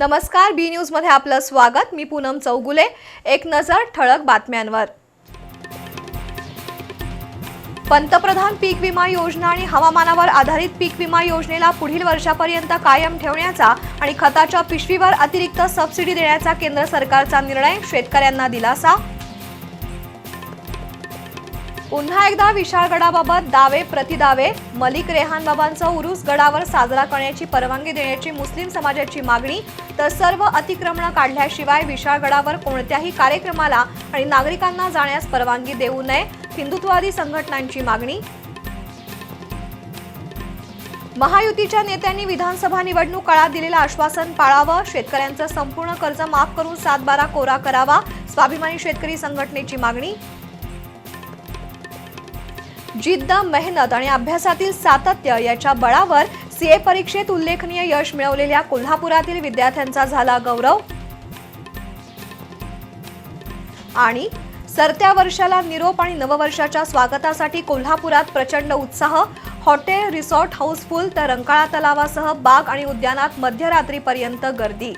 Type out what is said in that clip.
नमस्कार बी न्यूजमध्ये आपलं स्वागत. मी पूनम चौगुले. एक नजर ठळक बातम्यांवर. पंतप्रधान पीक विमा योजना आणि हवामानावर आधारित पीक विमा योजनेला पुढील वर्षापर्यंत कायम ठेवण्याचा आणि खताच्या पिशवीवर अतिरिक्त सबसिडी देण्याचा केंद्र सरकारचा निर्णय शेतकऱ्यांना दिलासा. पुन्हा एकदा विशाळगडाबाबत दावे प्रतिदावे मलिक रेहान बाबांचा उरूस गडावर साजरा करण्याची परवानगी देण्याची मुस्लिम समाजाची मागणी तर सर्व अतिक्रमणं काढल्याशिवाय विशाळगडावर कोणत्याही कार्यक्रमाला आणि नागरिकांना जाण्यास परवानगी देऊ नये हिंदुत्ववादी संघटनांची मागणी. महायुतीच्या नेत्यांनी विधानसभा निवडणूक काळात दिलेलं आश्वासन पाळावं शेतकऱ्यांचं संपूर्ण कर्ज माफ करून सातबारा कोरा करावा स्वाभिमानी शेतकरी संघटनेची मागणी. जिद्द मेहनत आणि अभ्यासातील सातत्य याच्या बळावर सीए परीक्षेत उल्लेखनीय यश मिळवलेल्या कोल्हापुरातील विद्यार्थ्यांचा झाला गौरव. आणि सरत्या वर्षाला निरोप आणि नववर्षाच्या स्वागतासाठी कोल्हापुरात प्रचंड उत्साह हॉटेल रिसॉर्ट हाऊसफुल तर रंकाळा तलावासह बाग आणि उद्यानात मध्यरात्रीपर्यंत गर्दी.